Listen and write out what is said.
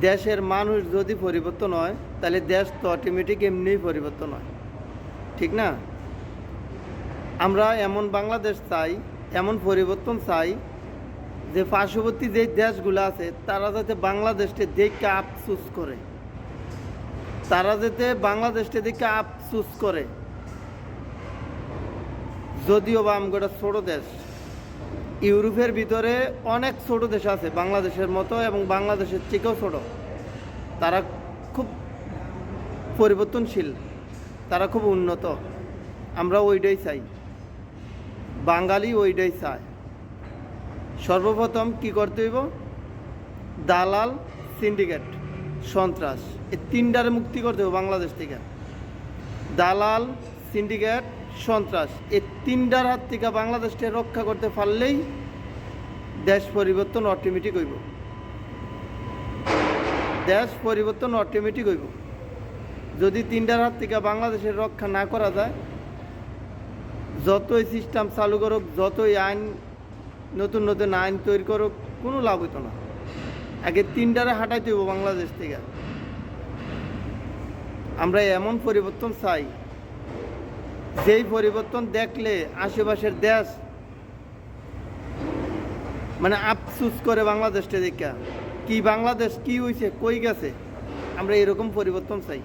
দেশের মানুষ যদি পরিবর্তন হয়, তাহলে দেশ তো অটোমেটিক এমনিই পরিবর্তন হয়। ঠিক না? আমরা এমন বাংলাদেশ চাই, এমন পরিবর্তন চাই, যে পার্শ্ববর্তী যে দেশগুলো আছে, তারা যাতে বাংলাদেশকে দেখে আফসুস করে। তারা যাতে বাংলাদেশকে দেখে আফসুস করে। যদিও বা আমগোটা ছোট দেশ ইউরোপের ভিতরে অনেক ছোট দেশ আছে, বাংলাদেশের মতো এবং বাংলাদেশের থেকেও ছোট। তারা খুব পরিবর্তনশীল, তারা খুব উন্নত। আমরা ওইটাই চাই। বাঙালি ওইটাই চায়। সর্বপ্রথম কি করতে হইব? দালাল সিন্ডিকেট, সন্ত্রাস, এই তিনটারে মুক্তি করতে হবে বাংলাদেশ থেকে। দালাল সিন্ডিকেট সন্ত্রাস। এই তিনটার হাত থেকে বাংলাদেশকে রক্ষা করতে পারলেই দেশ পরিবর্তন অটোমেটিক হইব। দেশ পরিবর্তন অটোমেটিক হইব। যদি তিনটার হাত থেকে বাংলাদেশের রক্ষা না করা যায়, যতই সিস্টেম চালু করুক, যতই আইন, নতুন নতুন আইন তৈরি করুক, কোনো লাভ হইতো না। আগে তিনটারে হাঁটাইতে হইব বাংলাদেশ থেকে। আমরা এমন পরিবর্তন চাই যেই পরিবর্তন দেখলে আশেপাশের দেশ মানে আফসুস করে বাংলাদেশটা দেখা। কি বাংলাদেশ কি হয়েছে কই গেছে, আমরা এরকম পরিবর্তন চাই।